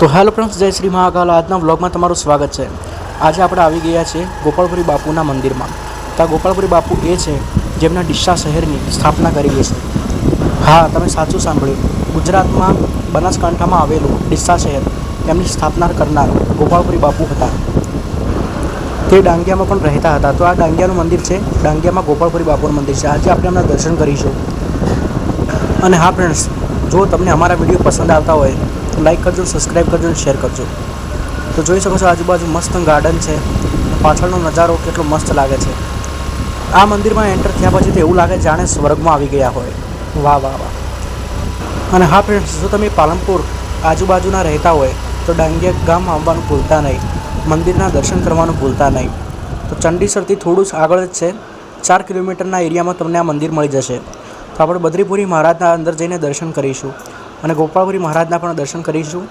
તો hello friends, જય શ્રી મહાકાલ. આજના વ્લોગમાં તમારું સ્વાગત છે. આજે આપણે આવી ગયા છીએ ગોપાળપુરી બાપુના મંદિરમાં. તો આ ગોપાળપુરી બાપુ એ છે જેમના ડીસા શહેરની સ્થાપના કરેલી છે. હા, તમે સાચું સાંભળ્યું. ગુજરાતમાં બનાસકાંઠામાં આવેલું ડીસા શહેર તેમની સ્થાપના કરનાર ગોપાળપુરી બાપુ હતા. તે ડાંગિયામાં પણ રહેતા હતા. તો આ ડાંગિયાનું મંદિર છે. ડાંગિયામાં ગોપાળપુરી બાપુનું મંદિર છે. આજે આપણે એમના દર્શન કરીશું. અને હા, ફ્રેન્ડ્સ, જો તમને અમારા વીડિયો પસંદ આવતા હોય તો લાઈક કરજો સબસ્ક્રાઈબ કરજો અને શેર કરજો. તો જોઈ શકો છો, આજુબાજુ મસ્ત ગાર્ડન છે. પાછળનો નજારો કેટલો મસ્ત લાગે છે. આ મંદિરમાં એન્ટર થયા પછી તો એવું લાગે જાણે સ્વર્ગમાં આવી ગયા હોય. વાહ વાહ વાહ. અને હા ફ્રેન્ડ્સ જો તમે પાલનપુર આજુબાજુના રહેતા હોય, તો ડાંગિયા ગામ આવવાનું ભૂલતા નહીં. મંદિરના દર્શન કરવાનું ભૂલતા નહીં. તો ચંડીસરથી થોડું જ આગળ જ છે. ચાર કિલોમીટરના એરિયામાં તમને આ મંદિર મળી જશે. તો આપણે બદ્રીપુરી મહારાજના અંદર જઈને દર્શન કરીશું. અને ગોપાળપુરી મહારાજના પણ દર્શન કરીશું.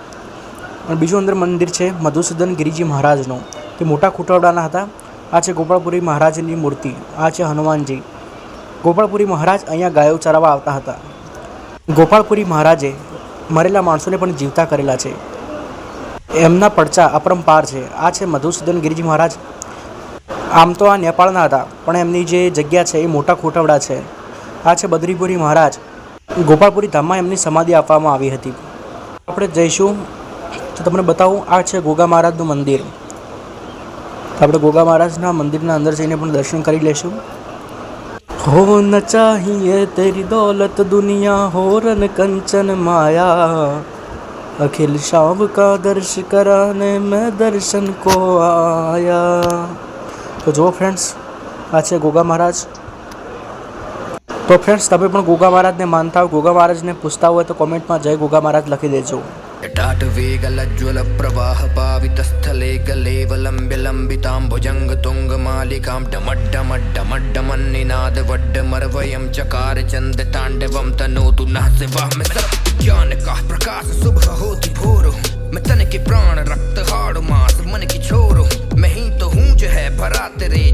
અને બીજું અંદર મંદિર છે મધુસૂદન ગિરિજી મહારાજનું. તે મોટા ખૂટવડાના હતા. આ છે ગોપાળપુરી મહારાજની મૂર્તિ. આ છે હનુમાનજી. ગોપાળપુરી મહારાજ અહીંયા ગાયો ચરાવવા આવતા હતા. ગોપાળપુરી મહારાજે મરેલા માણસોને પણ જીવતા કરેલા છે. એમના પડચા અપરંપાર છે. આ છે મધુસૂદન ગિરિજી મહારાજ. આમ તો આ નેપાળના હતા, પણ એમની જે જગ્યા છે એ મોટા ખોટવડા છે. આ છે બદ્રીપુરી મહારાજ. ગોપાલપુરી ધામમાં એમની સમાધિ આપવામાં આવી હતી. આપણે જઈશું, તો તમને બતાવું, આ છે ગોગા મહારાજનું મંદિર. આપણે ગોગા મહારાજના મંદિરના અંદર જઈને પણ દર્શન કરી લેશું. હો ન ચાહીએ તેરી દોલત દુનિયા, હોરન કંચન માયા. અખિલ શામ કા દર્શ કરાને મેં દર્શન કો આયા. તો જુઓ ફ્રેન્ડ્સ આ છે ગોગા મહારાજ. તો ફ્રેન્ડ્સ તમે પણ ગોગા મહારાજને માનતા હોય, ગોગા મહારાજને પૂછતા હોય તો કોમેન્ટમાં જય ગોગા મહારાજ લખી દેજો. જટાટવેગલજ્જ્વલ પ્રવાહ પાવિતસ્થલે ગલેવલંબ્યલંબિતાં ભુજંગતુંગમાલિકાં ડમડ્ડમડ્ડમડ્ડમન્નિનાદ વડ્ડમરવયં ચકાર ચંદ તાંડવં તનોતુ નઃ શિવામ સજ્ઞાનકાઃ પ્રકાશ શુભ હોતિ ભોરો. મેં તન કે પ્રાણ રક્ત હાડ, માંસ મન કી છોરો. મહી તો હું જ હૈ ભરા તેરે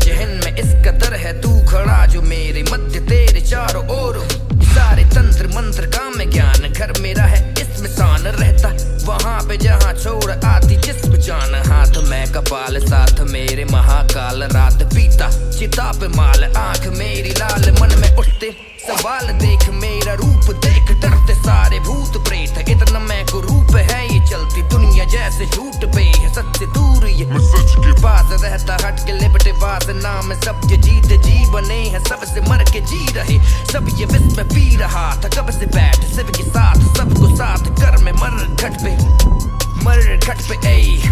छोड़ आती जिस्म जान। हाथ मैं कपाल साथ मेरे महाकाल। रात पीता चिता पे माल। आँख मेरी लाल मन में उठते सवाल। देख मेरा रूप देख डरते सारे भूत प्रेत। इतना मैं को रूप है ये चलती दुनिया जैसे झूठ पे है। सत्य दूर ये सच के पास रहता हट के लिपटे वासना में सब ये जीत जी बने हैं। सबसे मर के जी रहे। सब ये विष में पी रहा था। कब से बैठ शिव के साथ सबको साथ। कर में मर घट पे। 머리를 cut this way ayy.